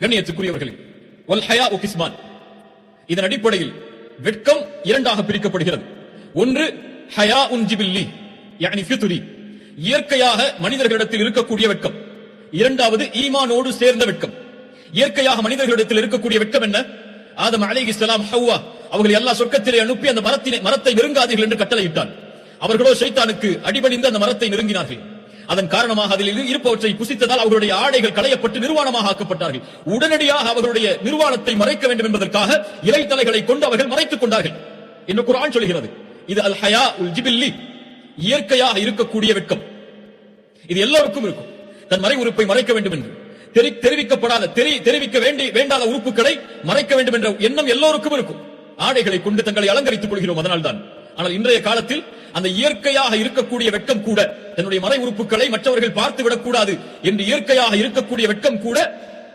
கண்ணியத்துக்குரியவர்களே ஒல்ஹயா உகிஸ்மான் இதன் அடிப்படையில் வெட்கம் இரண்டாக பிரிக்கப்படுகிறது. ஒன்று ஹயா உன்ஜிபில்லி யானி ஃபித்ரி இயற்கையாக மனிதர்களிடத்தில் இருக்கக்கூடிய வெட்கம். இரண்டாவது ஈமானோடு சேர்ந்த வெட்கம். இயற்கையாக மனிதர்களிடத்தில் இருக்கக்கூடிய வெட்கம் என்ன? ஆதம் அலைஹிஸ்ஸலாம் ஹவ்வா அவர்களை எல்லா சொர்க்கத்திலே அனுப்பி அந்த மரத்தினை மரத்தை நெருங்காதீர்கள் என்று கட்டளையிட்டான். அவர்களோ சைத்தானுக்கு அடிபணிந்து அந்த மரத்தை நெருங்கினார்கள். அதன் காரணமாக அதில் இருப்பவற்றை புசித்ததால் அவருடைய ஆடைகள் களையப்பட்டு நிர்வாணமாக ஆக்கப்பட்டார்கள். உடனடியாக அவருடைய நிர்வாணத்தை மறைக்க வேண்டும் என்பதற்காக இலைத்தலைகளை கொண்டு அவர்கள் மறைத்துக் கொண்டார்கள். என்று குரான் சொல்கிறது இது அல் ஹயா உல் ஜிபில்லி இயற்கையாக இருக்கக்கூடிய வெட்கம். இது எல்லோருக்கும் இருக்கும். தன் மறை உறுப்பை மறைக்க வேண்டும் என்று. தெரி- தெரிவிக்கப்படாத தெரி- தெரிவிக்க வேண்டி வேண்டாத உறுப்புகளை மறைக்க வேண்டும் என்ற எண்ணம் எல்லோருக்கும் இருக்கும். ஆடைகளை கொண்டு தங்களை அலங்கரித்துக் கொள்கிறோம் அதனால் தான் ஆனால் இன்றைய காலத்தில் அந்த இயற்கையாக இருக்கக்கூடிய வெட்கம் கூட தன்னுடைய மறை உறுப்புகளை மற்றவர்கள் பார்த்து விடக்கூடாது என்று இயற்கையாக இருக்கக்கூடிய வெட்கம் கூட